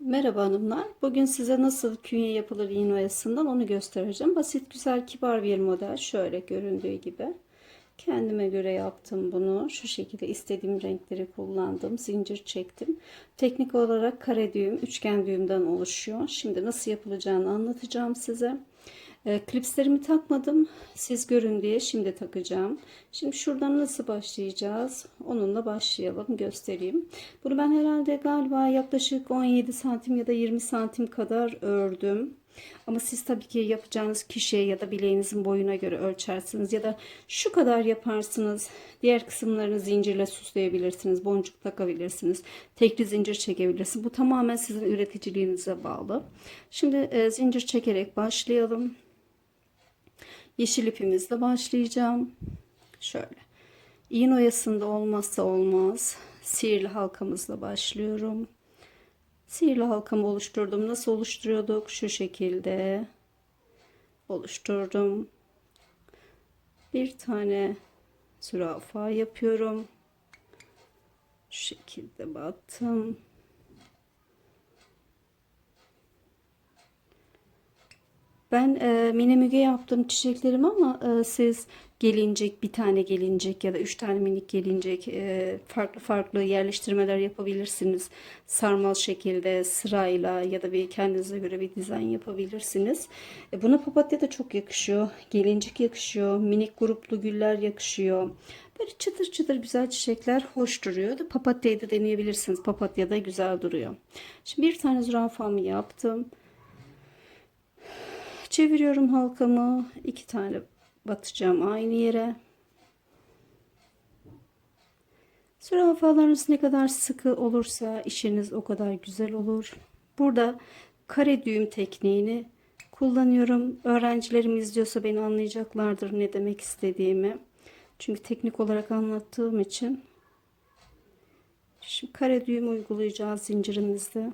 Merhaba hanımlar. Bugün size nasıl künye yapılır iğne oyasından onu göstereceğim. Basit, güzel, kibar bir model. Şöyle göründüğü gibi. Kendime göre yaptım bunu. Şu şekilde istediğim renkleri kullandım. Zincir çektim. Teknik olarak kare düğüm, üçgen düğümden oluşuyor. Şimdi nasıl yapılacağını anlatacağım size. E, klipslerimi takmadım. Siz görün diye şimdi takacağım. Şimdi şuradan nasıl başlayacağız? Onunla başlayalım. Göstereyim. Bunu ben herhalde galiba yaklaşık 17 santim ya da 20 santim kadar ördüm. Ama siz tabii ki yapacağınız kişiye ya da bileğinizin boyuna göre ölçersiniz ya da şu kadar yaparsınız. Diğer kısımlarını zincirle süsleyebilirsiniz. Boncuk takabilirsiniz. Tekli zincir çekebilirsiniz. Bu tamamen sizin üreticiliğinize bağlı. Şimdi e, zincir çekerek başlayalım. Yeşil ipimizle başlayacağım. Şöyle. İğne oyasında olmazsa olmaz. Sihirli halkamızla başlıyorum. Sihirli halkamı oluşturdum. Nasıl oluşturuyorduk? Şu şekilde oluşturdum. Bir tane zürafa yapıyorum. Şu şekilde battım. Ben e, mini müge yaptım çiçeklerimi ama e, siz gelincik, bir tane gelincik ya da üç tane minik gelincik e, farklı farklı yerleştirmeler yapabilirsiniz. Sarmal şekilde sırayla ya da bir kendinize göre bir dizayn yapabilirsiniz. E, buna papatya da çok yakışıyor. Gelincik yakışıyor. Minik gruplu güller yakışıyor. Böyle çıtır çıtır güzel çiçekler hoş duruyor. Papatyayı da deneyebilirsiniz. Papatya da güzel duruyor. Şimdi bir tane zürafamı yaptım. Çeviriyorum halkamı. iki tane batacağım aynı yere. Zürafalarınız ne kadar sıkı olursa işiniz o kadar güzel olur. Burada kare düğüm tekniğini kullanıyorum. Öğrencilerim izliyorsa beni anlayacaklardır ne demek istediğimi. Çünkü teknik olarak anlattığım için. Şimdi kare düğüm uygulayacağız zincirimizde.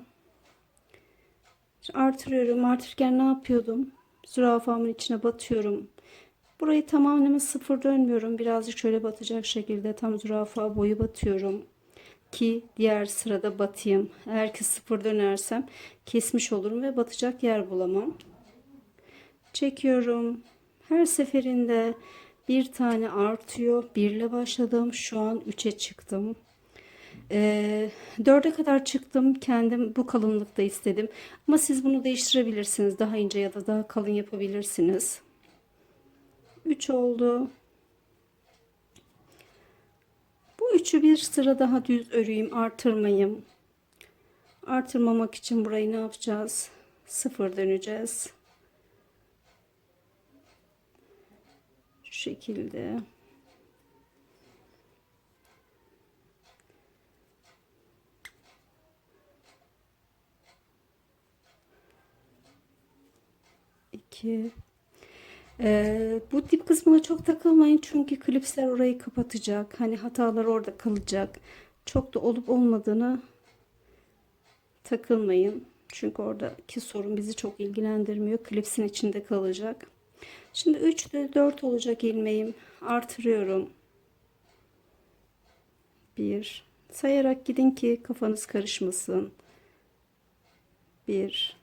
Artırıyorum. Artırırken ne yapıyordum? Zürafamın içine batıyorum. Burayı tamamen sıfır dönmüyorum. Birazcık şöyle batacak şekilde tam zürafa boyu batıyorum. Ki diğer sırada batayım. Eğer ki sıfır dönersem kesmiş olurum ve batacak yer bulamam. Çekiyorum. Her seferinde bir tane artıyor. Birle başladım. Şu an 3'e çıktım. E, 4'e kadar çıktım. Kendim bu kalınlıkta istedim. Ama siz bunu değiştirebilirsiniz. Daha ince ya da daha kalın yapabilirsiniz. 3 oldu. Bu üçü bir sıra daha düz öreyim. Artırmayayım. Artırmamak için burayı ne yapacağız? Sıfır döneceğiz. Şu şekilde. İki. Ee, bu dip kısmına çok takılmayın çünkü klipsler orayı kapatacak. Hani hatalar orada kalacak. Çok da olup olmadığını takılmayın. Çünkü oradaki sorun bizi çok ilgilendirmiyor. Klipsin içinde kalacak. Şimdi 3 4 olacak ilmeğim. Artırıyorum. 1 sayarak gidin ki kafanız karışmasın. 1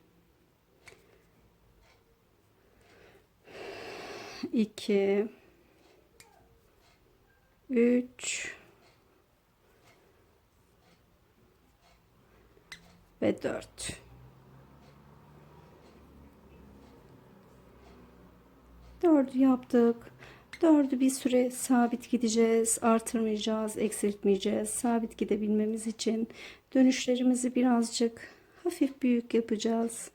2 3 ve 4 dördü yaptık. Dördü bir süre sabit gideceğiz artırmayacağız eksiltmeyeceğiz. Sabit gidebilmemiz için dönüşlerimizi birazcık hafif büyük yapacağız.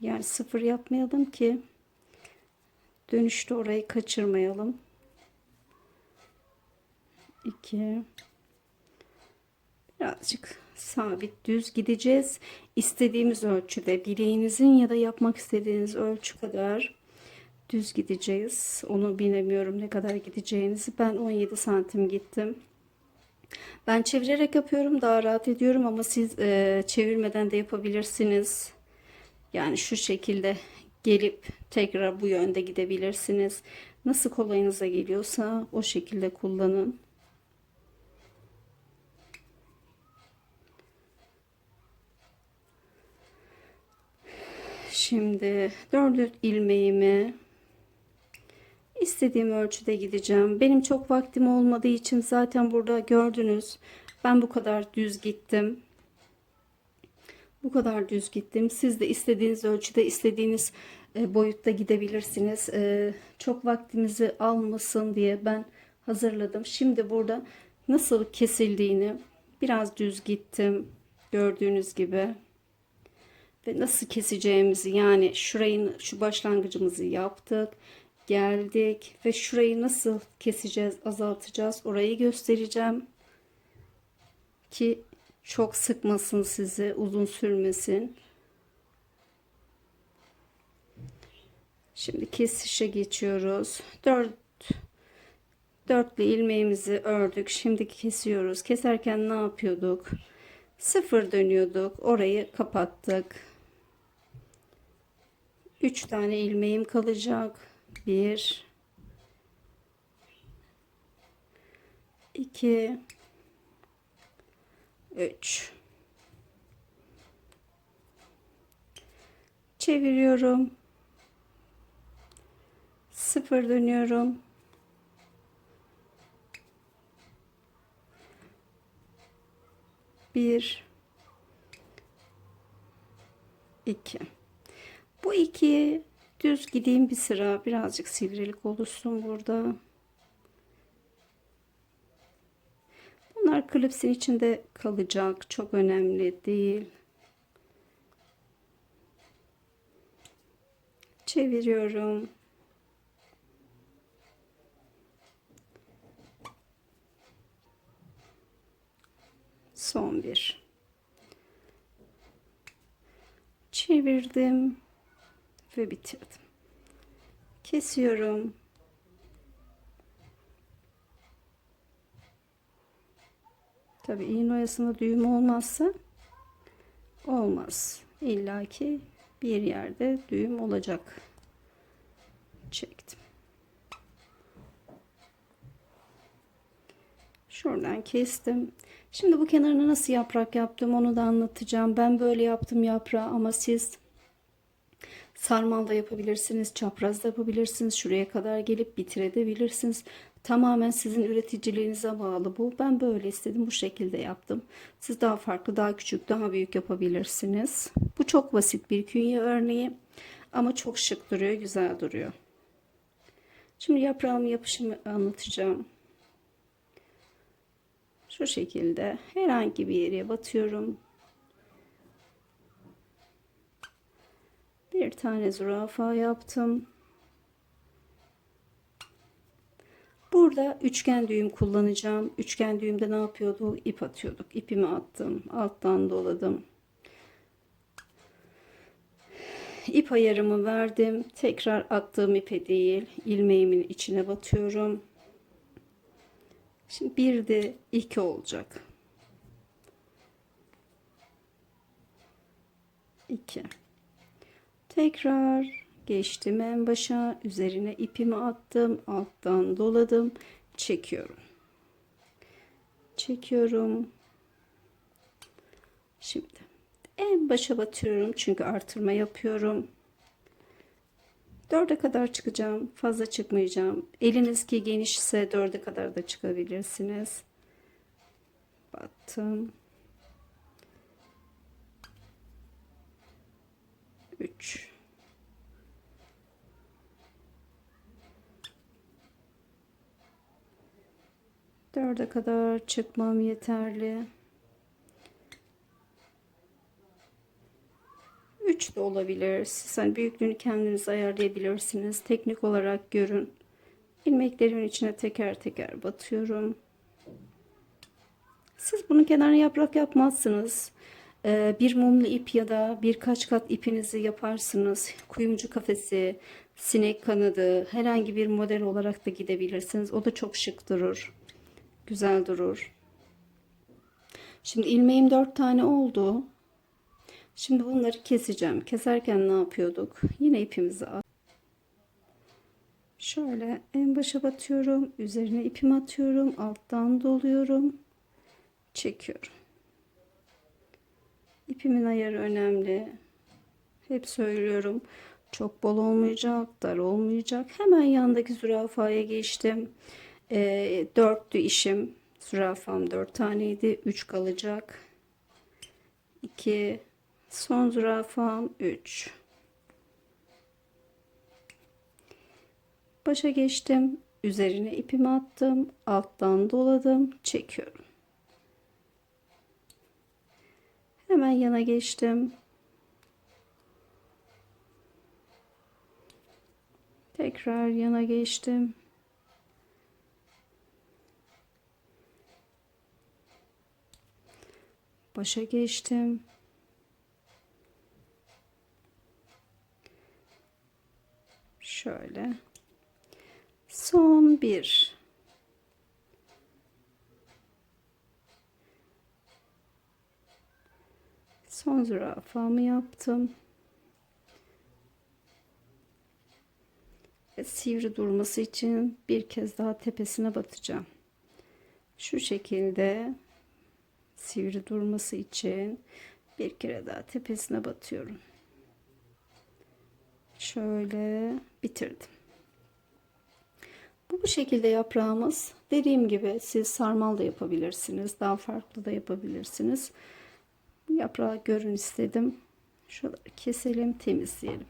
Yani sıfır yapmayalım ki Dönüşte orayı kaçırmayalım. 2 Birazcık sabit düz gideceğiz. İstediğimiz ölçüde bileğinizin ya da yapmak istediğiniz ölçü kadar düz gideceğiz. Onu bilemiyorum ne kadar gideceğinizi. Ben 17 santim gittim. Ben çevirerek yapıyorum daha rahat ediyorum ama siz e, çevirmeden de yapabilirsiniz. Yani şu şekilde gelip tekrar bu yönde gidebilirsiniz. Nasıl kolayınıza geliyorsa o şekilde kullanın. Şimdi dördür ilmeğimi istediğim ölçüde gideceğim. Benim çok vaktim olmadığı için zaten burada gördünüz. Ben bu kadar düz gittim. Bu kadar düz gittim. Siz de istediğiniz ölçüde, istediğiniz e, boyutta gidebilirsiniz. E, çok vaktimizi almasın diye ben hazırladım. Şimdi burada nasıl kesildiğini biraz düz gittim. Gördüğünüz gibi. Ve nasıl keseceğimizi yani şurayı şu başlangıcımızı yaptık. Geldik ve şurayı nasıl keseceğiz, azaltacağız orayı göstereceğim. Ki çok sıkmasın sizi, uzun sürmesin. Şimdi kesişe geçiyoruz. 4 dörtlü ilmeğimizi ördük. Şimdi kesiyoruz. Keserken ne yapıyorduk? Sıfır dönüyorduk. Orayı kapattık. 3 tane ilmeğim kalacak. 1 2 3 çeviriyorum. Sıfır dönüyorum. Bir. İki. Bu iki düz gideyim bir sıra. Birazcık sivrilik oluşsun burada Bunlar klipsin içinde kalacak. Çok önemli değil. Çeviriyorum. Son bir. Çevirdim ve bitirdim. Kesiyorum. Tabi iğne oyasında düğüm olmazsa olmaz. İlla ki bir yerde düğüm olacak. Çektim. Şuradan kestim. Şimdi bu kenarına nasıl yaprak yaptım onu da anlatacağım. Ben böyle yaptım yaprağı ama siz sarmal da yapabilirsiniz, çapraz da yapabilirsiniz. Şuraya kadar gelip bitirebilirsiniz. Tamamen sizin üreticiliğinize bağlı bu. Ben böyle istedim. Bu şekilde yaptım. Siz daha farklı, daha küçük, daha büyük yapabilirsiniz. Bu çok basit bir künye örneği. Ama çok şık duruyor. Güzel duruyor. Şimdi yaprağım yapışımı anlatacağım. Şu şekilde herhangi bir yere batıyorum. Bir tane zürafa yaptım. Burada üçgen düğüm kullanacağım. Üçgen düğümde ne yapıyordu? İp atıyorduk. İpimi attım. Alttan doladım. İp ayarımı verdim. Tekrar attığım ipe değil, ilmeğimin içine batıyorum. Şimdi bir de iki olacak. İki. Tekrar geçtim en başa üzerine ipimi attım alttan doladım çekiyorum. Çekiyorum. Şimdi en başa batıyorum çünkü artırma yapıyorum. Dörde kadar çıkacağım fazla çıkmayacağım. Eliniz ki genişse dörde kadar da çıkabilirsiniz. Battım. 3 Dörde kadar çıkmam yeterli. Üç de olabilir. Siz hani büyüklüğünü kendiniz ayarlayabilirsiniz. Teknik olarak görün. İlmeklerimin içine teker teker batıyorum. Siz bunun kenarına yaprak yapmazsınız. Ee, bir mumlu ip ya da birkaç kat ipinizi yaparsınız. Kuyumcu kafesi, sinek kanadı, herhangi bir model olarak da gidebilirsiniz. O da çok şık durur güzel durur. Şimdi ilmeğim dört tane oldu. Şimdi bunları keseceğim. Keserken ne yapıyorduk? Yine ipimizi at. Şöyle en başa batıyorum. Üzerine ipimi atıyorum. Alttan doluyorum. Çekiyorum. İpimin ayarı önemli. Hep söylüyorum. Çok bol olmayacak, dar olmayacak. Hemen yandaki zürafaya geçtim. E, dörttü işim. Zürafam dört taneydi. Üç kalacak. 2 son zürafam 3 başa geçtim. Üzerine ipimi attım. Alttan doladım. Çekiyorum. Hemen yana geçtim. Tekrar yana geçtim başa geçtim. Şöyle. Son bir. Son zürafamı yaptım. Ve sivri durması için bir kez daha tepesine batacağım. Şu şekilde sivri durması için bir kere daha tepesine batıyorum. Şöyle bitirdim. Bu bu şekilde yaprağımız. Dediğim gibi siz sarmal da yapabilirsiniz. Daha farklı da yapabilirsiniz. Yaprağı görün istedim. Şuraları keselim, temizleyelim.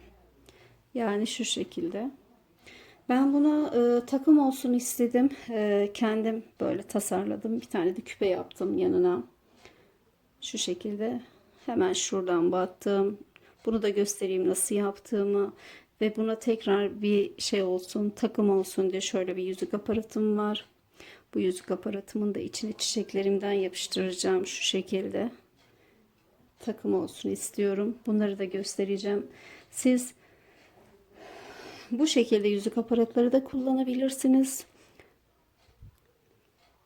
Yani şu şekilde. Ben buna e, takım olsun istedim. E, kendim böyle tasarladım. Bir tane de küpe yaptım yanına. Şu şekilde hemen şuradan battım. Bunu da göstereyim nasıl yaptığımı. Ve buna tekrar bir şey olsun, takım olsun diye şöyle bir yüzük aparatım var. Bu yüzük aparatımın da içine çiçeklerimden yapıştıracağım şu şekilde. Takım olsun istiyorum. Bunları da göstereceğim. Siz bu şekilde yüzük aparatları da kullanabilirsiniz.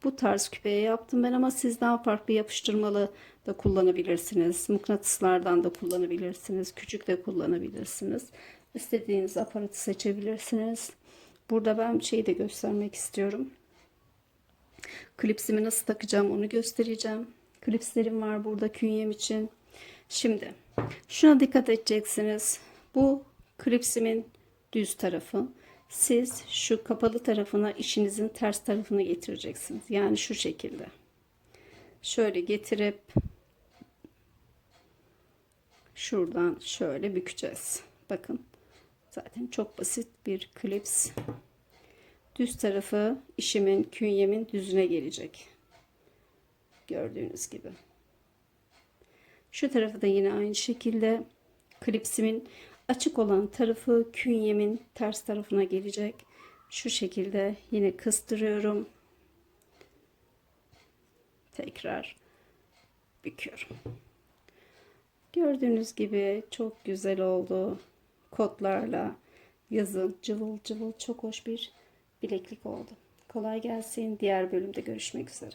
Bu tarz küpeye yaptım ben ama siz daha farklı yapıştırmalı da kullanabilirsiniz. Mıknatıslardan da kullanabilirsiniz. Küçük de kullanabilirsiniz. İstediğiniz aparatı seçebilirsiniz. Burada ben şeyi de göstermek istiyorum. Klipsimi nasıl takacağım onu göstereceğim. Klipslerim var burada künyem için. Şimdi şuna dikkat edeceksiniz. Bu klipsimin düz tarafı. Siz şu kapalı tarafına işinizin ters tarafını getireceksiniz. Yani şu şekilde. Şöyle getirip şuradan şöyle bükeceğiz. Bakın zaten çok basit bir klips. Düz tarafı işimin, künyemin düzüne gelecek. Gördüğünüz gibi. Şu tarafı da yine aynı şekilde klipsimin açık olan tarafı künyemin ters tarafına gelecek. Şu şekilde yine kıstırıyorum. Tekrar büküyorum. Gördüğünüz gibi çok güzel oldu. Kotlarla yazın cıvıl cıvıl çok hoş bir bileklik oldu. Kolay gelsin. Diğer bölümde görüşmek üzere.